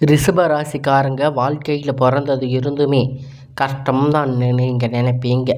ரிஷபராசிக்காரங்க வாழ்க்கையில் பிறந்தது இருந்துமே கஷ்டம் தான் நீங்கள் நினைப்பீங்க.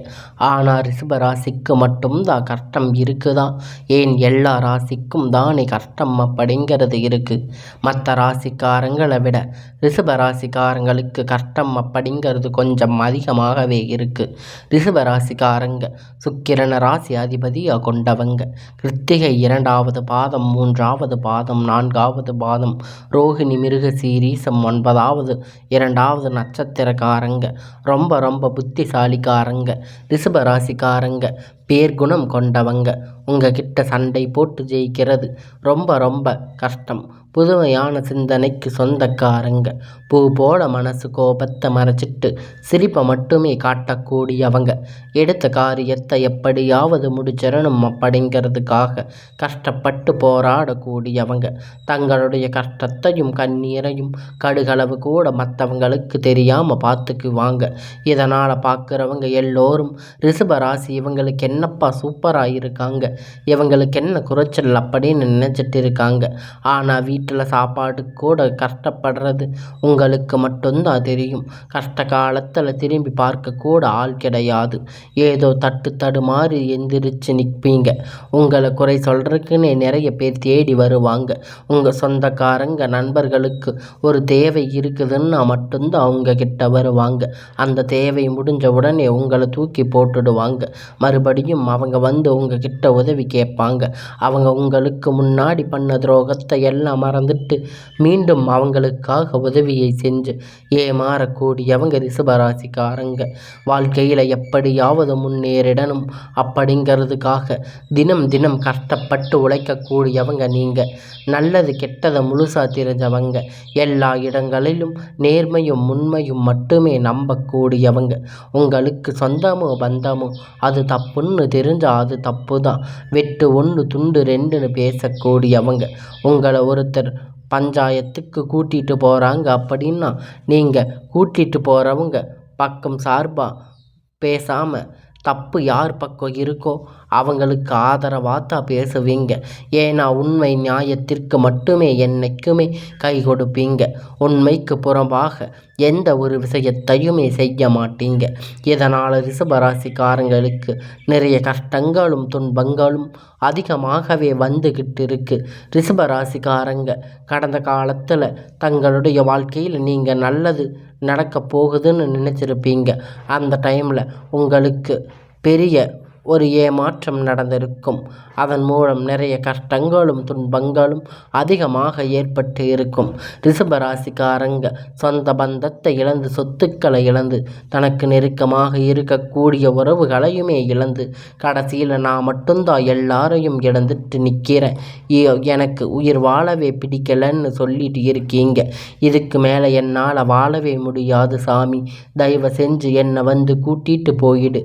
ஆனால் ரிஷப ராசிக்கு மட்டும்தான் கஷ்டம் இருக்குதான் ஏன் எல்லா ராசிக்கும் தானே கஷ்டம் அப்படிங்கிறது இருக்குது மற்ற ராசிக்காரங்களை விட ரிஷப ராசிக்காரங்களுக்கு கஷ்டம் அப்படிங்கிறது கொஞ்சம் அதிகமாகவே இருக்குது ரிஷப ராசிக்காரங்க சுக்கிரன ராசி அதிபதியாக கொண்டவங்க. கிருத்திகை இரண்டாவது பாதம் மூன்றாவது பாதம் நான்காவது பாதம் ரோஹிணி மிருக சீரீசம் ஒன்பதாவது இரண்டாவது நட்சத்திரக்காரங்க. ரொம்ப ரொம்ப புத்திசாலிக்காரங்க ரிஷப ராசிக்காரங்க. பேர்குணம் கொண்டவங்க. உங்ககிட்ட சண்டை போட்டு ஜெயிக்கிறது ரொம்ப ரொம்ப கஷ்டம். புதுமையான சிந்தனைக்கு சொந்தக்காரங்க. பூ போல மனசு கோபத்தை மறைச்சிட்டு சிரிப்பை மட்டுமே காட்டக்கூடியவங்க. எடுத்த காரியத்தை எப்படியாவது முடிச்சிடணும் அப்படிங்கிறதுக்காக கஷ்டப்பட்டு போராடக்கூடியவங்க. தங்களுடைய கஷ்டத்தையும் கண்ணீரையும் கடுகளவு கூட மற்றவங்களுக்கு தெரியாமல் பார்த்துக்குவாங்க. இதனால் பார்க்குறவங்க எல்லோரும் ரிஷப ராசி இவங்களுக்கு என்னப்பா சூப்பராக இருக்காங்க இவங்களுக்கு என்ன குறைச்சல் அப்படின்னு நினச்சிட்டு இருக்காங்க ஆனால் வீட்டில் சாப்பாடு கூட கஷ்டப்படுறது உங்களுக்கு மட்டும்தான் தெரியும். கஷ்ட காலத்தில் திரும்பி பார்க்க கூட ஆள் கிடையாது. ஏதோ தட்டு தடுமாறி எந்திரிச்சு நிற்பீங்க உங்களை குறை சொல்கிறதுக்குன்னு நிறைய பேர் தேடி வருவாங்க. உங்கள் சொந்தக்காரங்க நண்பர்களுக்கு ஒரு தேவை இருக்குதுன்னா மட்டும்தான் அவங்க கிட்ட வருவாங்க. அந்த தேவை முடிஞ்ச உடனே உங்களை தூக்கி போட்டுடுவாங்க. மறுபடியும் அவங்க வந்து உங்ககிட்ட உதவி கேட்பாங்க. அவங்க உங்களுக்கு முன்னாடி பண்ண துரோகத்தை எல்லாம் மறந்துட்டு மீண்டும் அவங்களுக்காக உதவியை செஞ்சு ஏமாறக்கூடியவங்க ரிஷபராசிக்காரங்க. வாழ்க்கையில் எப்படியாவது முன்னேறிடணும். அப்படிங்கிறதுக்காக தினம் தினம் கஷ்டப்பட்டு உழைக்கக்கூடியவங்க நீங்கள் நல்லது கெட்டதை முழுசாக தெரிஞ்சவங்க. எல்லா இடங்களிலும் நேர்மையும் உண்மையும் மட்டுமே நம்பக்கூடியவங்க. உங்களுக்கு சொந்தமோ பந்தமோ அது தப்புன்னு தெரிஞ்சால் அது தப்பு தான் வெட்டு ஒன்று துண்டு ரெண்டுன்னு பேசக்கூடியவங்க. உங்களை ஒருத்தர் பஞ்சாயத்துக்கு கூட்டிகிட்டு போகிறாங்க அப்படின்னா நீங்கள் கூட்டிகிட்டு போகிறவங்க பக்கம் சார்பாக பேசாமல் தப்பு யார் பக்கம் இருக்கோ அவங்களுக்கு ஆதரவாக தான் பேசுவீங்க. ஏன்னா உண்மை நியாயத்திற்கு மட்டுமே என்னைக்குமே கை கொடுப்பீங்க. உண்மைக்கு புறம்பாக எந்த ஒரு விஷயத்தையுமே செய்ய மாட்டீங்க. இதனால் ரிஷபராசிக்காரங்களுக்கு நிறைய கஷ்டங்களும் துன்பங்களும் அதிகமாகவே வந்துக்கிட்டு இருக்குது ரிஷபராசிக்காரங்க கடந்த காலத்தில் தங்களுடைய வாழ்க்கையில் நீங்கள் நல்லது நடக்க போகுதுன்னு நினச்சிருப்பீங்க. அந்த டைமில் உங்களுக்கு பெரிய ஒரு ஏமாற்றம் நடந்திருக்கும். அதன் மூலம் நிறைய கஷ்டங்களும் துன்பங்களும் அதிகமாக ஏற்பட்டு இருக்கும். ரிஷபராசிக்காரங்க சொந்த பந்தத்தை இழந்து சொத்துக்களை இழந்து தனக்கு நெருக்கமாக இருக்கக்கூடிய உறவுகளையுமே இழந்து கடைசியில் நான் மட்டும்தான் எல்லாரையும் இழந்துட்டு நிற்கிறேன் எனக்கு உயிர் வாழவே பிடிக்கலன்னு சொல்லிட்டு இருக்கீங்க. இதுக்கு மேலே என்னால் வாழவே முடியாது சாமி. தயவு செஞ்சு என்னை வந்து கூட்டிகிட்டு போயிடு.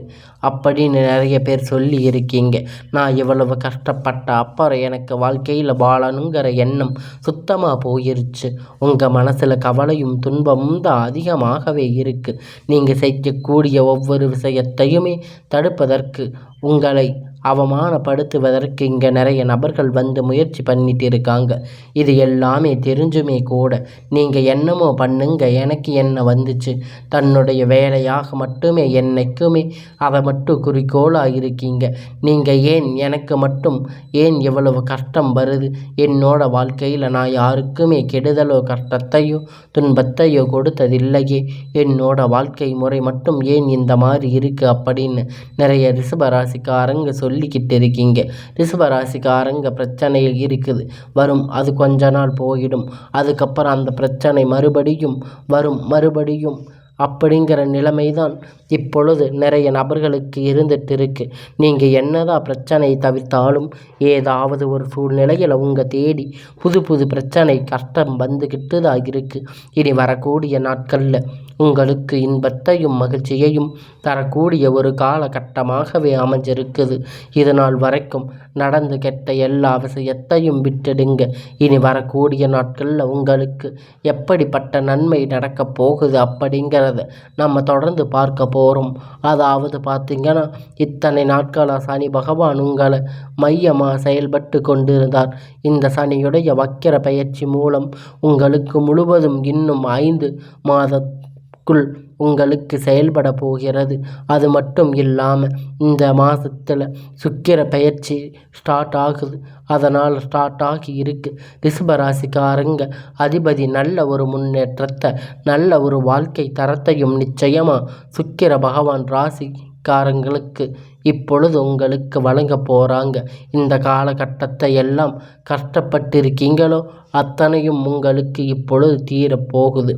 அப்படின்னு நிறைய பேர் சொல்லி இருக்கீங்க. நான் இவ்வளவு கஷ்டப்பட்ட அப்புறம் எனக்கு வாழ்க்கையில் வாழணுங்கிற எண்ணம் சுத்தமாக போயிருச்சு. உங்கள் மனசில் கவலையும் துன்பமும் தான் அதிகமாகவே இருக்குது நீங்கள் செய்யக்கூடிய ஒவ்வொரு விஷயத்தையுமே தடுப்பதற்கு உங்களை அவமானப்படுத்துவதற்கு இங்கே நிறைய நபர்கள் வந்து முயற்சி பண்ணிட்டு இருக்காங்க இது எல்லாமே தெரிஞ்சுமே கூட. நீங்கள் என்னமோ பண்ணுங்க எனக்கு என்ன வந்துச்சு? தன்னுடைய வேலையாக மட்டுமே என்னைக்குமே அதை மட்டும் குறிக்கோளாக இருக்கீங்க. நீங்கள் ஏன் எனக்கு மட்டும் ஏன் இவ்வளவு கஷ்டம் வருது? என்னோட வாழ்க்கையில் நான் யாருக்குமே கெடுதலோ கஷ்டத்தையோ துன்பத்தையோ கொடுத்ததில்லையே. என்னோட வாழ்க்கை முறை மட்டும் ஏன் இந்த மாதிரி இருக்குது அப்படின்னு நிறைய ரிஷபராசிக்காரங்க சொல்லிக்கிட்டு இருக்கீங்க. ரிஷபராசிக்காரங்க பிரச்சனையில் இருக்குது. வரும் அது கொஞ்ச நாள் போயிடும். அதுக்கப்புறம் அந்த பிரச்சனை மறுபடியும் வரும் மறுபடியும் அப்படிங்கிற நிலைமை தான் இப்பொழுது நிறைய நபர்களுக்கு இருந்துட்டு இருக்குது நீங்கள் என்னதான் பிரச்சனை தவிர்த்தாலும் ஏதாவது ஒரு சூழ்நிலையில் உங்கள் தேடி புது புது பிரச்சனை கஷ்டம் வந்துக்கிட்டு தான் இருக்குது இனி வரக்கூடிய நாட்களில் உங்களுக்கு இன்பத்தையும் மகிழ்ச்சியையும் தரக்கூடிய ஒரு காலகட்டமாகவே அமைஞ்சிருக்குது. இது நாள் வரைக்கும் நடந்து கெட்ட எல்லா விஷயத்தையும் விட்டுடுங்க. இனி வரக்கூடிய நாட்களில் உங்களுக்கு எப்படிப்பட்ட நன்மை நடக்கப் போகுது அப்படிங்கிறத நம்ம தொடர்ந்து பார்க்க போகிறோம் அதாவது பார்த்திங்கன்னா இத்தனை நாட்களாக சனி பகவான் உங்களை மையமாக செயல்பட்டு கொண்டிருந்தார். இந்த சனியுடைய வக்கிர பயிற்சி மூலம் உங்களுக்கு முழுவதும் இன்னும் ஐந்து மாதத்துக்குள் உங்களுக்கு செயல்பட போகிறது. அது மட்டும் இல்லாமல் இந்த மாதத்தில் சுக்கிர பயிற்சி ஸ்டார்ட் ஆகுது. அதனால் ஸ்டார்ட் ஆகி இருக்கு. ரிஷபராசிக்காரங்க அதிபதி நல்ல ஒரு முன்னேற்றத்தை நல்ல ஒரு வாழ்க்கை தரத்தையும் நிச்சயமாக சுக்கிர பகவான் ராசிக்காரங்களுக்கு இப்பொழுது உங்களுக்கு வழங்க போகிறாங்க இந்த காலகட்டத்தை எல்லாம் கஷ்டப்பட்டிருக்கீங்களோ? அத்தனையும் உங்களுக்கு இப்பொழுது தீரப்போகுது.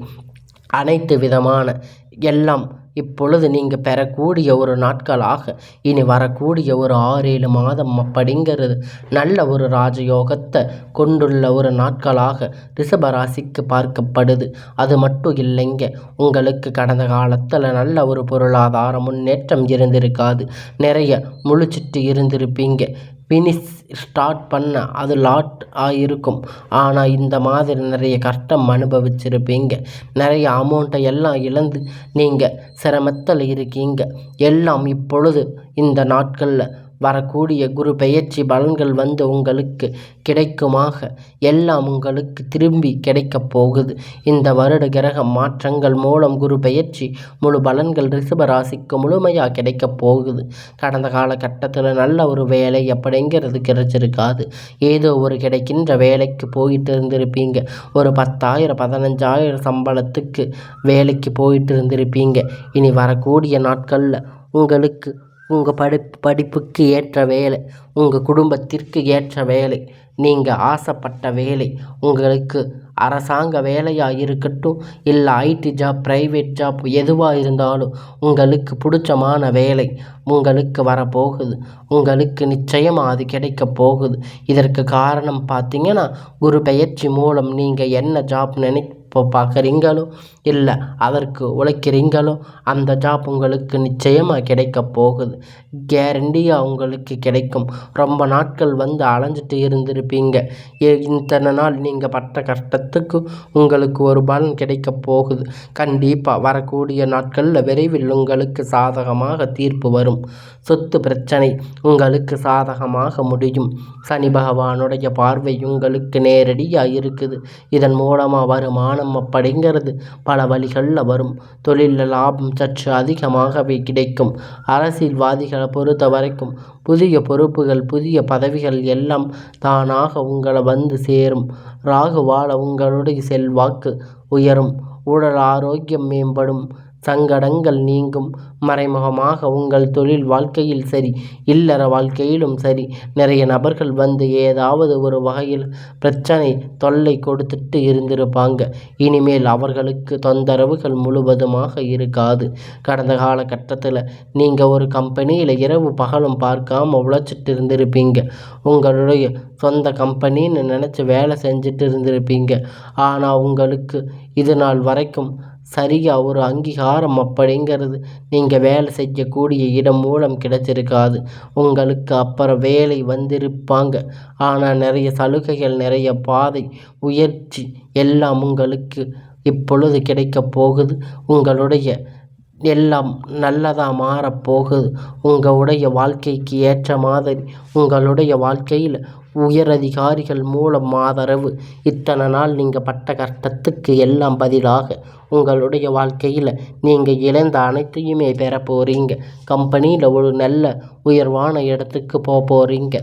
அனைத்து விதமான எல்லாம் இப்பொழுது நீங்கள் பெறக்கூடிய ஒரு நாட்களாக இனி வரக்கூடிய ஒரு ஆறேழு மாதம் அப்படிங்கிறது நல்ல ஒரு ராஜயோகத்தை கொண்டுள்ள ஒரு நாட்களாக ரிஷபராசிக்கு பார்க்கப்படுது. அது மட்டும் இல்லைங்க உங்களுக்கு கடந்த காலத்தில் நல்ல ஒரு பொருளாதார முன்னேற்றம் இருந்திருக்காது. நிறைய முழிச்சிட்டு இருந்திருப்பீங்க. ஃபினிஷ் ஸ்டார்ட் பண்ண அது லாட் ஆகிருக்கும் ஆனால் இந்த மாதிரி நிறைய கஷ்டம் அனுபவிச்சிருப்பீங்க. நிறைய அமௌண்ட்டை எல்லாம் இழந்து நீங்கள் சிரமத்தில் இருக்கீங்க. எல்லாம் இப்பொழுது இந்த நாட்களில் வரக்கூடிய குரு பெயர்ச்சி பலன்கள் வந்து உங்களுக்கு கிடைக்குமாக. எல்லாம் உங்களுக்கு திரும்பி கிடைக்கப் போகுது. இந்த வருட கிரக மாற்றங்கள் மூலம் குரு பெயர்ச்சி முழு பலன்கள் ரிஷப ராசிக்கு முழுமையாக கிடைக்கப் போகுது. கடந்த காலகட்டத்தில் நல்ல ஒரு வேலை அப்படிங்கிறது கிடைச்சிருக்காது. ஏதோ ஒரு கிடைக்கின்ற வேலைக்கு போயிட்டு இருந்திருப்பீங்க. ஒரு பத்தாயிரம் பதினஞ்சாயிரம் சம்பளத்துக்கு வேலைக்கு போயிட்டு இருந்திருப்பீங்க. இனி வரக்கூடிய நாட்களில் உங்களுக்கு உங்கள் படிப்பு படிப்புக்கு ஏற்ற வேலை உங்கள் குடும்பத்திற்கு ஏற்ற வேலை நீங்கள் ஆசைப்பட்ட வேலை உங்களுக்கு அரசாங்க வேலையாக இருக்கட்டும் இல்லை ஐடி ஜாப் ப்ரைவேட் ஜாப் எதுவாக இருந்தாலும் உங்களுக்கு பிடிச்சமான வேலை உங்களுக்கு வரப்போகுது. உங்களுக்கு நிச்சயமாக அது கிடைக்க போகுது. இதற்கு காரணம் பார்த்தீங்கன்னா குரு பெயர்ச்சி மூலம் நீங்கள் என்ன ஜாப் நினை பார்க்குறீங்களோ? இல்லை அதற்கு உழைக்கிறீங்களோ? அந்த ஜாப் உங்களுக்கு நிச்சயமாக கிடைக்க போகுது. கேரண்டியாக உங்களுக்கு கிடைக்கும். ரொம்ப நாட்கள் வந்து அலைஞ்சிட்டு இருந்திருப்பீங்க. இத்தனை நாள் நீங்கள் பட்ட கஷ்டத்துக்கு உங்களுக்கு ஒரு பலன் கிடைக்க போகுது. கண்டிப்பாக வரக்கூடிய நாட்களில் விரைவில் உங்களுக்கு சாதகமாக தீர்ப்பு வரும். சொத்து பிரச்சனை உங்களுக்கு சாதகமாக முடியும். சனி பகவானுடைய பார்வை உங்களுக்கு நேரடியாக இருக்குது. இதன் மூலமாக வருமானம் அப்படிங்கிறது பல வழிகளில் வரும். தொழிலில் லாபம் சற்று அதிகமாகவே கிடைக்கும். அரசியல்வாதிகளை பொறுத்த வரைக்கும் புதிய பொறுப்புகள் புதிய பதவிகள் எல்லாம் தானாக உங்களை வந்து சேரும். ராகுவால உங்களுடைய செல்வாக்கு உயரும். உடல் ஆரோக்கியம் மேம்படும். சங்கடங்கள் நீங்கும். மறைமுகமாக உங்கள் தொழில் வாழ்க்கையில் சரி இல்லற வாழ்க்கையிலும் சரி நிறைய நபர்கள் வந்து ஏதாவது ஒரு வகையில் பிரச்சனை தொல்லை கொடுத்துட்டு இருந்திருப்பாங்க. இனிமேல் அவர்களுக்கு தொந்தரவுகள் முழுவதுமாக இருக்காது. கடந்த காலகட்டத்தில் நீங்கள் ஒரு கம்பெனியில் இரவு பகலும் பார்க்காம உழைச்சிட்டு இருந்திருப்பீங்க. உங்களுடைய சொந்த கம்பெனின்னு நினச்சி வேலை செஞ்சுட்டு இருந்திருப்பீங்க. ஆனால் உங்களுக்கு இது நாள் வரைக்கும் சரியாக ஒரு அங்கீகாரம் அப்படிங்கிறது நீங்கள் வேலை செய்யக்கூடிய இடம் மூலம் கிடைச்சிருக்காது. உங்களுக்கு அப்புறம் வேலை வந்திருப்பாங்க. ஆனால் நிறைய சலுகைகள் நிறைய பாதை உயர்ச்சி எல்லாம் உங்களுக்கு இப்பொழுது கிடைக்கப் போகுது. உங்களுடைய எல்லாம் நல்லதாக மாறப்போகுது. உங்களுடைய வாழ்க்கைக்கு ஏற்ற மாதிரி உங்களுடைய வாழ்க்கையில் உயர் அதிகாரிகள் மூலம் ஆதரவு. இத்தனை நாள் நீங்கள் பட்ட கஷ்டத்துக்கு எல்லாம் பதிலாக உங்களுடைய வாழ்க்கையில் நீங்கள் இழந்த அனைத்தையுமே பெற போகிறீங்க கம்பெனியில் ஒரு நல்ல உயர்வான இடத்துக்கு போக போகிறீங்க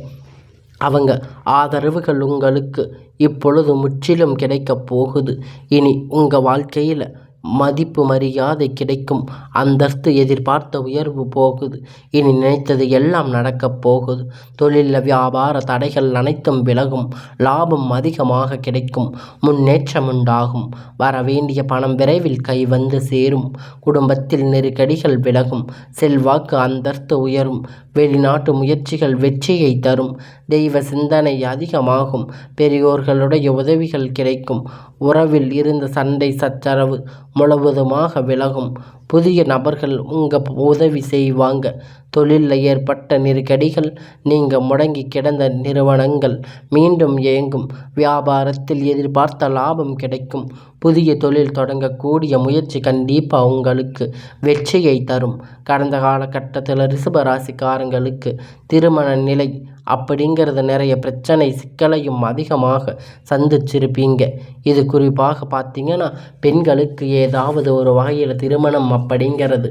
அவங்க ஆதரவுகள் உங்களுக்கு இப்பொழுது முற்றிலும் கிடைக்கப் போகுது. இனி உங்கள் வாழ்க்கையில் மதிப்பு மரியாதை கிடைக்கும். அந்தஸ்து எதிர்பார்த்த உயர்வு போகுது. இனி நினைத்தது எல்லாம் நடக்கப் போகுது. தொழிலில் வியாபார தடைகள் அனைத்தும் விலகும். லாபம் அதிகமாக கிடைக்கும். முன்னேற்றம் உண்டாகும். வர வேண்டிய பணம் விரைவில் கை வந்து சேரும். குடும்பத்தில் நெருக்கடிகள் விலகும். செல்வாக்கு அந்தஸ்து உயரும். வெளிநாட்டு முயற்சிகள் வெற்றியை தரும். தெய்வ சிந்தனை அதிகமாகும். பெரியோர்களுடைய உதவிகள் கிடைக்கும். உறவில் இருந்த சண்டை சச்சரவு முழுவதுமாக விலகும். புதிய நபர்கள் உங்கள் உதவி செய்வாங்க. தொழிலில் ஏற்பட்ட நெருக்கடிகள் நீங்கள் முடங்கி கிடந்த நிறுவனங்கள் மீண்டும் இயங்கும். வியாபாரத்தில் எதிர்பார்த்த லாபம் கிடைக்கும். புதிய தொழில் தொடங்கக்கூடிய முயற்சி கண்டிப்பாக உங்களுக்கு வெற்றியை தரும். கடந்த காலகட்டத்தில் ரிஷபராசிக்காரங்களுக்கு திருமண நிலை அப்படிங்கிறது நிறைய பிரச்சனை சிக்கலையும் அதிகமாக சந்திச்சிருப்பீங்க. இது குறிப்பாக பார்த்தீங்கன்னா பெண்களுக்கு ஏதாவது ஒரு வகையில் திருமணம் அப்படிங்கிறது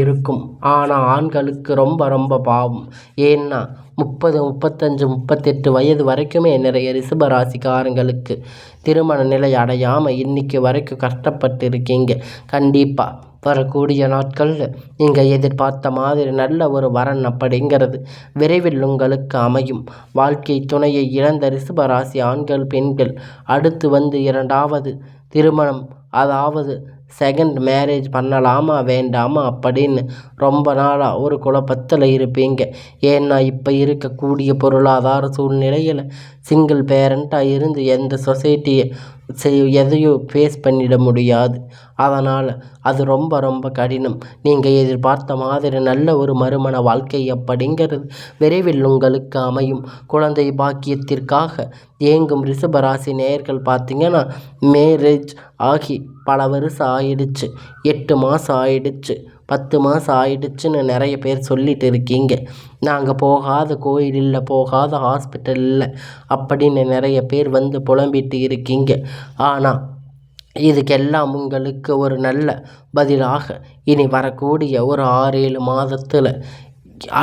இருக்கும் ஆனால் ஆண்களுக்கு ரொம்ப ரொம்ப பாவம். ஏன்னா முப்பது முப்பத்தஞ்சு முப்பத்தெட்டு வயது வரைக்குமே நிறைய ரிஷபராசிக்காரங்களுக்கு திருமண நிலை அடையாமல் இன்றைக்கி வரைக்கும் கஷ்டப்பட்டு இருக்கீங்க. கண்டிப்பாக வரக்கூடிய நாட்களில் நீங்கள் எதிர்பார்த்த மாதிரி நல்ல ஒரு வரன் அப்படிங்கிறது விரைவில் உங்களுக்கு அமையும். வாழ்க்கை துணையை இழந்த ரிஷபராசி ஆண்கள் பெண்கள். அடுத்து வந்து இரண்டாவது திருமணம். அதாவது செகண்ட் மேரேஜ் பண்ணலாமா வேண்டாமா அப்படின்னு ரொம்ப நாளாக ஒரு குழப்பத்தில் இருப்பீங்க. ஏன்னா இப்போ இருக்கக்கூடிய பொருளாதார சூழ்நிலையில் சிங்கிள் பேரண்ட்டாக இருந்து எந்த சொசைட்டியை செய் எதையும் ஃபேஸ் பண்ணிட முடியாது. அதனால் அது ரொம்ப ரொம்ப கடினம். நீங்கள் எதிர்பார்த்த மாதிரி நல்ல ஒரு மறுமண வாழ்க்கை அப்படிங்கிறது விரைவில் உங்களுக்கு அமையும். குழந்தை பாக்கியத்திற்காக ஏங்கும் ரிஷபராசி நேயர்கள் பார்த்தீங்கன்னா மேரேஜ் ஆகி பல வருஷம் ஆயிடுச்சு. எட்டு மாதம் ஆயிடுச்சு. பத்து மாதம் ஆயிடுச்சுன்னு நிறைய பேர் சொல்லிட்டு இருக்கீங்க. நாங்கள் போகாத கோயில் இல்லை போகாத ஹாஸ்பிட்டல் இல்லை அப்படின்னு நிறைய பேர் வந்து புலம்பிட்டு இருக்கீங்க. ஆனால் இதுக்கெல்லாம் உங்களுக்கு ஒரு நல்ல பதிலாக இனி வரக்கூடிய ஒரு ஆறு ஏழு மாதத்தில்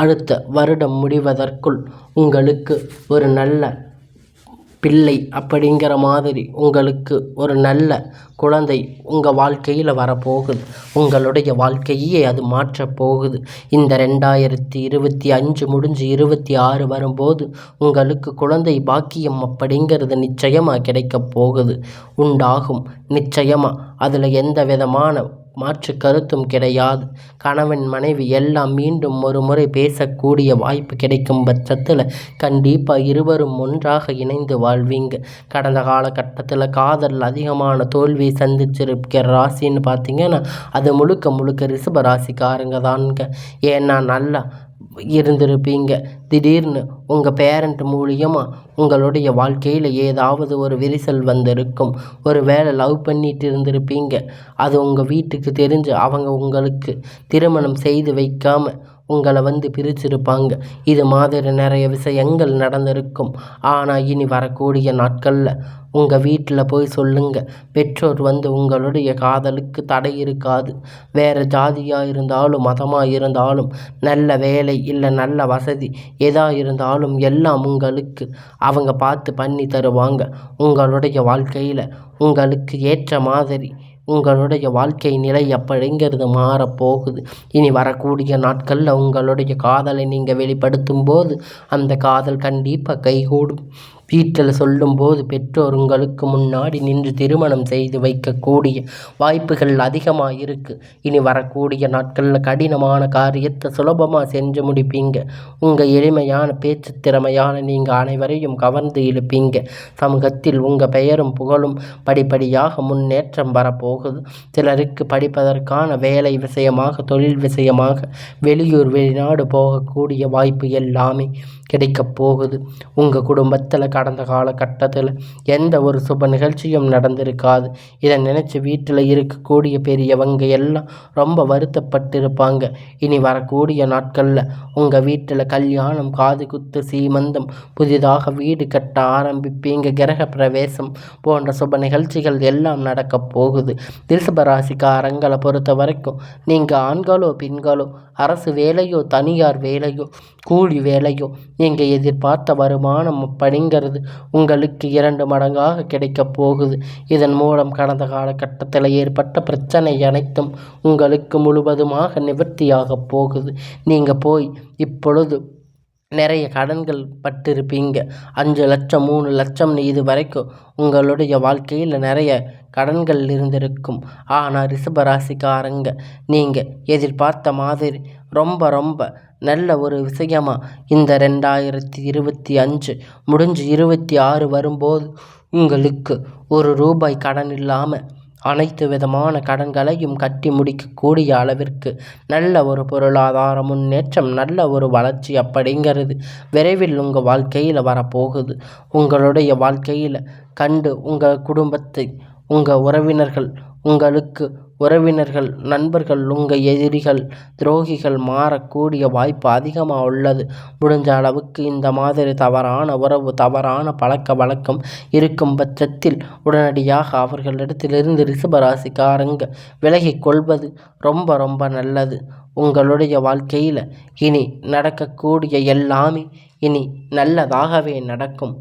அடுத்த வருடம் முடிவதற்குள் உங்களுக்கு ஒரு நல்ல பிள்ளை அப்படிங்கிற மாதிரி உங்களுக்கு ஒரு நல்ல குழந்தை உங்கள் வாழ்க்கையில் வரப்போகுது. உங்களுடைய வாழ்க்கையே அது மாற்றப் போகுது. இந்த ரெண்டாயிரத்தி இருபத்தி அஞ்சு முடிஞ்சு இருபத்தி ஆறு வரும்போது உங்களுக்கு குழந்தை பாக்கியம் அப்படிங்கிறது நிச்சயமாக கிடைக்கப் போகுது. உண்டாகும். நிச்சயமாக அதில் எந்த விதமான மாற்று கருத்தும் கிடையாது. கணவன் மனைவி எல்லாம் மீண்டும் ஒரு முறை பேசக்கூடிய வாய்ப்பு கிடைக்கும் பட்சத்தில் கண்டிப்பாக இருவரும் ஒன்றாக இணைந்து வாழ்வீங்க. கடந்த காலகட்டத்தில் காதல் அதிகமான தோல்வி சந்திச்சிருக்கிற ராசின்னு பார்த்தீங்கன்னா அது முழுக்க முழுக்க ரிஷப ராசிக்காரங்க தானுங்க. ஏன்னா நல்லா இருந்திருப்பீங்க. திடீர்னு உங்கள் பேரண்ட் மூலியமாக உங்களுடைய வாழ்க்கையில் ஏதாவது ஒரு விரிசல் வந்திருக்கும். ஒரு வேளை லவ் பண்ணிட்டு இருந்திருப்பீங்க. அது உங்கள் வீட்டுக்கு தெரிஞ்சு அவங்க உங்களுக்கு திருமணம் செய்து வைக்காமல் உங்களை வந்து பிரிச்சிருப்பாங்க. இது மாதிரி நிறைய விஷயங்கள் நடந்திருக்கும். ஆனால் இனி வரக்கூடிய நாட்களில் உங்கள் வீட்டில் போய் சொல்லுங்கள் பெற்றோர் வந்து உங்களுடைய காதலுக்கு தடை இருக்காது. வேறு ஜாதியாக இருந்தாலும் மதமாக இருந்தாலும் நல்ல வேலை இல்லை நல்ல வசதி எதாக இருந்தாலும் எல்லாம் உங்களுக்கு அவங்க பார்த்து பண்ணி தருவாங்க. உங்களுடைய வாழ்க்கையில் உங்களுக்கு ஏற்ற மாதிரி உங்களுடைய வாழ்க்கை நிலை அப்படிங்கிறது மாறப்போகுது. இனி வரக்கூடிய நாட்களில் உங்களுடைய காதலை நீங்கள் வெளிப்படுத்தும் போது அந்த காதல் கண்டிப்பாக கைகூடும். வீட்டில் சொல்லும்போது பெற்றோர் உங்களுக்கு முன்னாடி நின்று திருமணம் செய்து வைக்கக்கூடிய வாய்ப்புகள் அதிகமாக இருக்குது இனி வரக்கூடிய நாட்களில் கடினமான காரியத்தை சுலபமாக செஞ்சு முடிப்பீங்க. உங்கள் எளிமையான பேச்சு திறமையான நீங்கள் அனைவரையும் கவர்ந்து இழுப்பீங்க. சமூகத்தில் உங்கள் பெயரும் புகழும் படிப்படியாக முன்னேற்றம் வரப்போகுது. சிலருக்கு படிப்பதற்கான வேலை விஷயமாக தொழில் விஷயமாக வெளியூர் வெளிநாடு போகக்கூடிய வாய்ப்பு எல்லாமே கிடைக்கப் போகுது. உங்கள் குடும்பத்தில் கடந்த காலகட்டத்தில் எந்த ஒரு சுப நிகழ்ச்சியும் நடந்திருக்காது. இதை நினச்சி வீட்டில் இருக்கக்கூடிய பெரியவங்க எல்லாம் ரொம்ப வருத்தப்பட்டிருப்பாங்க. இனி வரக்கூடிய நாட்களில் உங்கள் வீட்டில் கல்யாணம் காது குத்து சீமந்தம் புதிதாக வீடு கட்ட ஆரம்பிப்பீங்க கிரக பிரவேசம் போன்ற சுப நிகழ்ச்சிகள் எல்லாம் நடக்கப் போகுது. ரிஷபராசிக்காரங்களை பொறுத்த வரைக்கும் நீங்கள் ஆண்களோ பெண்களோ அரசு வேலையோ தனியார் வேலையோ கூலி வேலையோ நீங்கள் எதிர்பார்த்த வருமானம் அப்படிங்கிறது உங்களுக்கு இரண்டு மடங்காக கிடைக்கப் போகுது. இதன் மூலம் கடந்த காலகட்டத்தில் ஏற்பட்ட பிரச்சனை அனைத்தும் உங்களுக்கு முழுவதுமாக நிவர்த்தியாகப் போகுது. நீங்கள் போய் இப்பொழுது நிறைய கடன்கள் பட்டிருப்பீங்க. அஞ்சு லட்சம் மூணு லட்சம் இது வரைக்கும் உங்களுடைய வாழ்க்கையில் நிறைய கடன்கள் இருந்திருக்கும். ஆனால் ரிஷபராசிக்காரங்க நீங்கள் எதிர்பார்த்த மாதிரி ரொம்ப ரொம்ப நல்ல ஒரு விஷயமாக இந்த ரெண்டாயிரத்தி இருபத்தி அஞ்சு முடிஞ்சு இருபத்தி ஆறு வரும்போது உங்களுக்கு ஒரு ரூபாய் கடன் இல்லாமல் அனைத்து விதமான கடன்களையும் கட்டி முடிக்கக்கூடிய அளவிற்கு நல்ல ஒரு பொருளாதார முன்னேற்றம் நல்ல ஒரு வளர்ச்சி அப்படிங்கிறது விரைவில் உங்கள் வாழ்க்கையில் வரப்போகுது. உங்களுடைய வாழ்க்கையில் கண்டு உங்கள் குடும்பத்தை உங்கள் உறவினர்கள் உங்களுக்கு உறவினர்கள் நண்பர்கள் உங்கள் எதிரிகள் துரோகிகள் மாறக்கூடிய வாய்ப்பு அதிகமாக உள்ளது. முடிஞ்ச அளவுக்கு இந்த மாதிரி தவறான உறவு தவறான பழக்க வழக்கம் இருக்கும் பட்சத்தில் உடனடியாக அவர்களிடத்திலிருந்து ரிஷபராசிக்காரங்க விலகிக் கொள்வது ரொம்ப ரொம்ப நல்லது. உங்களுடைய வாழ்க்கையில் இனி நடக்கக்கூடிய எல்லாமே இனி நல்லதாகவே நடக்கும்.